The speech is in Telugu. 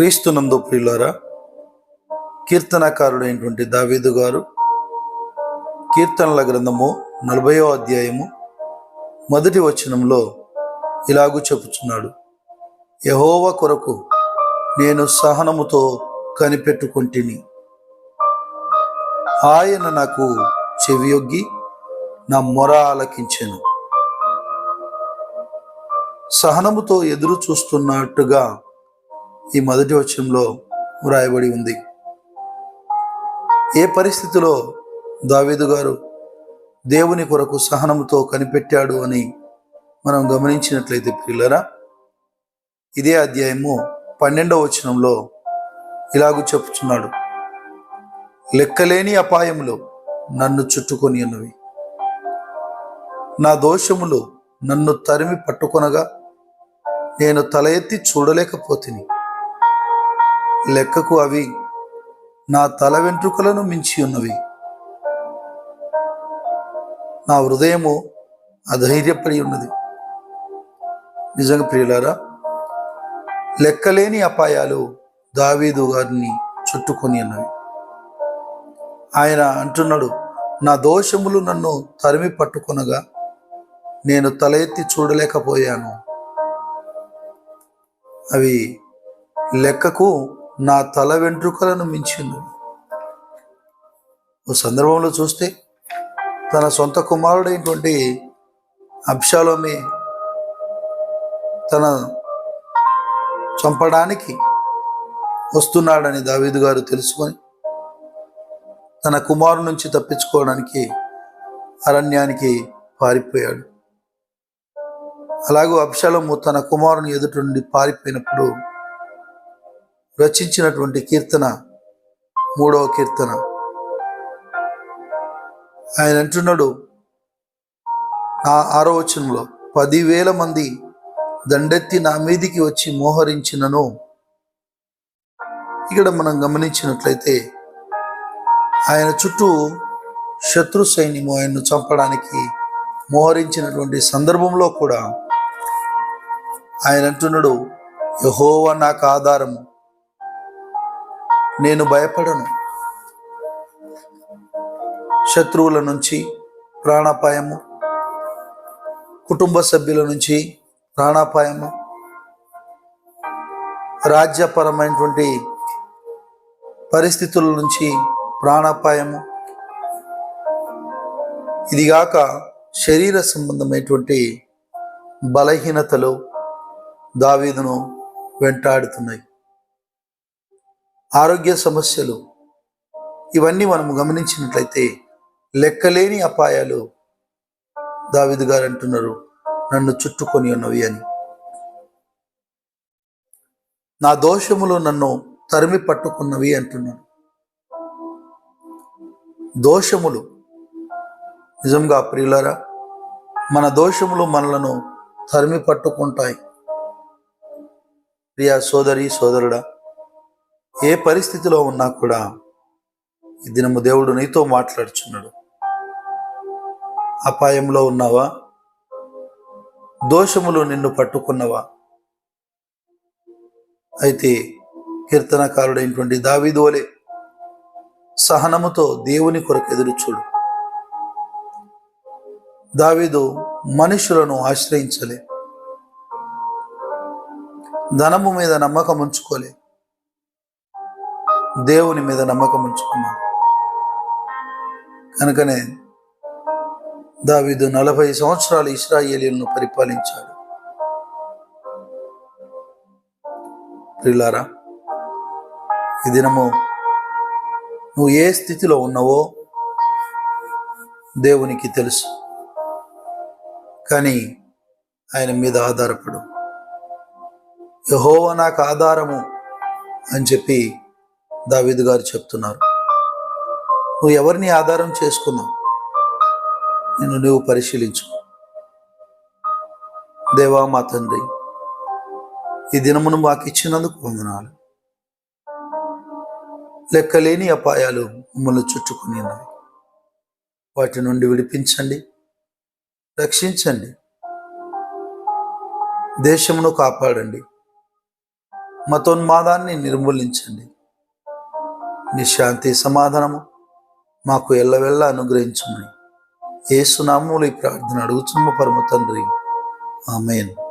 క్రీస్తునందు ప్రియులారా కీర్తనకారుడైనటువంటి దావీదు గారు కీర్తనల గ్రంథము నలభయో అధ్యాయము మొదటి వచనంలో ఇలాగూ చెప్పుచున్నాడు. యహోవ కొరకు నేను సహనముతో కనిపెట్టుకుంటుని. ఆయన నాకు చెవియొగ్గి నా మొర ఆలకించెను. సహనముతో ఎదురు చూస్తున్నట్టుగా ఈ మొదటి వచనంలో వ్రాయబడి ఉంది. ఏ పరిస్థితిలో దావీదు గారు దేవుని కొరకు సహనంతో కనిపెట్టాడు అని మనం గమనించినట్లయితే పిల్లరా ఇదే అధ్యాయము పన్నెండవ వచనంలో ఇలాగూ చెప్పుచున్నాడు. లెక్కలేని అపాయములు నన్ను చుట్టుకొని ఉన్నవి. నా దోషములు నన్ను తరిమి పట్టుకొనగా నేను తల ఎత్తి చూడలేకపోతిని. లెక్కకు అవి నా తల వెంట్రుకలను మించి ఉన్నవి. నా హృదయము అధైర్యపడి ఉన్నది నిజంగా ప్రియులారా లెక్కలేని అపాయాలు దావీదు గారిని చుట్టుకొని ఉన్నవి. ఆయన అంటున్నాడు నా దోషములు నన్ను తరిమి పట్టుకొనగా నేను తల ఎత్తి చూడలేకపోయాను. అవి లెక్కకు నా తల వెంట్రుకలను మించింది ఓ సందర్భంలో చూస్తే తన సొంత కుమారుడైనటువంటి అబ్షాలోమి తన చంపడానికి వస్తున్నాడని దావీదు గారు తెలుసుకొని తన కుమారు నుంచి తప్పించుకోవడానికి అరణ్యానికి పారిపోయాడు. అలాగూ అబ్షాలోము తన కుమారుని ఎదుటి నుండి పారిపోయినప్పుడు రచించినటువంటి కీర్తన మూడవ కీర్తన. ఆయన అంటున్నాడు నా ఆరో వచనంలో పదివేల మంది దండెత్తి నా మీదికి వచ్చి మోహరించినను. ఇక్కడ మనం గమనించినట్లయితే ఆయన చుట్టూ శత్రు సైన్యము ఆయన్ను చంపడానికి మోహరించినటువంటి సందర్భంలో కూడా ఆయన అంటున్నాడు యహోవా నాకు ఆధారము నేను భయపడను. శత్రువుల నుంచి ప్రాణాపాయము కుటుంబ సభ్యుల నుంచి ప్రాణాపాయము రాజ్యపరమైనటువంటి పరిస్థితుల నుంచి ప్రాణాపాయము. ఇదిగాక శరీర సంబంధమైనటువంటి బలహీనతలు దావీదును వెంటాడుతున్నాయి. ఆరోగ్య సమస్యలు ఇవన్నీ మనం గమనించినట్లయితే లెక్కలేని అపాయాలు దావిదు గారు అంటున్నారు. నన్ను చుట్టుకొని ఉన్నవి అని. నా దోషములు నన్ను తరిమి పట్టుకున్నవి అంటున్నాడు. దోషములు. నిజంగా ప్రియులరా మన దోషములు మనలను తరిమి పట్టుకుంటాయి. ప్రియా సోదరి సోదరుడా ఏ పరిస్థితిలో ఉన్నా కూడా ఈ దినము దేవుడు నీతో మాట్లాడుచున్నాడు. అపాయంలో ఉన్నావా? దోషములు నిన్ను పట్టుకున్నవా? అయితే కీర్తనకారుడైనటువంటి దావిదోలే వలె సహనముతో దేవుని కొరకు ఎదురుచూడు దావీదు మనుషులను ఆశ్రయించలే. ధనము మీద నమ్మకం ఉంచుకోలే దేవుని మీద నమ్మకం ఉంచుకున్నాడు. కనుకనే దావీదు నలభై సంవత్సరాలు ఇస్రాయేలీలను పరిపాలించాడు. ప్రిలారా ఈ దినము నువ్వు ఏ స్థితిలో ఉన్నావో దేవునికి తెలుసు. కానీ ఆయన మీద ఆధారపడు. యహోవ నాకు ఆధారము అని చెప్పి దావీదు గారు చెప్తున్నారు. నువ్వు ఎవరిని ఆధారం చేసుకున్నావు? నేను నువ్వు పరిశీలించు దేవా మా తండ్రి ఈ దినమును మాకు ఇచ్చినందుకు వందనాలు. లెక్కలేని అపాయాలు మమ్మల్ని చుట్టుకుని ఉన్నాయి వాటి నుండి విడిపించండి రక్షించండి. దేశమును కాపాడండి. మతోన్మాదాన్ని నిర్మూలించండి. నీ శాంతి సమాధానము మాకు ఎల్లవెల్ల అనుగ్రహించమని. ఏసునామూలు ఈ ప్రార్థన అడుగుచున్న పరమ తండ్రి. ఆమెను.